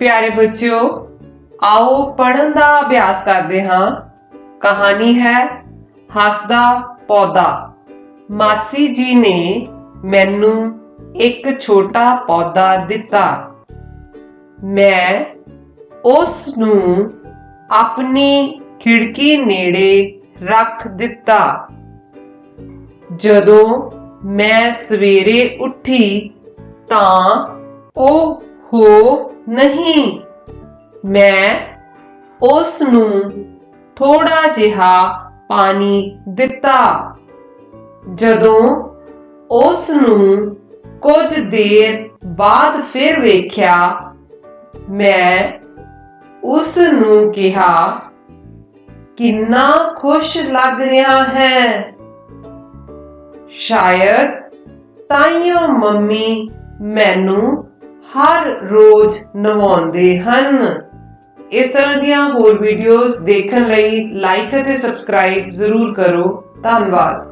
ਪਿਆਰੇ ਬੱਚਿਓ, ਆਓ ਪੜਨ ਦਾ ਅਭਿਆਸ ਕਰਦੇ ਹਾਂ। ਕਹਾਣੀ ਹੈ, ਹੱਸਦਾ ਪੌਦਾ। ਮਾਸੀ ਜੀ ਨੇ ਮੈਨੂੰ ਇੱਕ ਛੋਟਾ ਪੌਦਾ ਦਿੱਤਾ। ਮੈਂ ਉਸ ਨੂੰ ਆਪਣੀ ਖਿੜਕੀ ਨੇੜੇ ਰੱਖ ਦਿੱਤਾ। ਜਦੋਂ ਮੈਂ ਸਵੇਰੇ ਉੱਠੀ ਤਾਂ ਉਹ ਹੋ ਨਹੀਂ। ਮੈਂ ਉਸ ਨੂੰ ਥੋੜਾ ਜਿਹਾ ਪਾਣੀ ਦਿੱਤਾ। ਜਦੋਂ ਉਸ ਨੂੰ ਕੁਝ ਦੇਰ ਬਾਅਦ ਫਿਰ ਵੇਖਿਆ, ਮੈਂ ਉਸ ਨੂੰ ਕਿਹਾ, ਕਿੰਨਾ ਖੁਸ਼ ਲੱਗ ਰਿਹਾ ਹੈ। ਸ਼ਾਇਦ ਤਾਈਓ ਮੰਮੀ ਮੈਨੂੰ ਹਰ ਰੋਜ਼ ਨਵਾਉਂਦੇ ਹਨ। ਇਸ ਤਰ੍ਹਾਂ ਦੀਆਂ ਹੋਰ ਵੀਡੀਓਜ਼ ਦੇਖਣ ਲਈ ਲਾਈਕ ਅਤੇ ਸਬਸਕ੍ਰਾਈਬ ਜ਼ਰੂਰ ਕਰੋ। ਧੰਨਵਾਦ।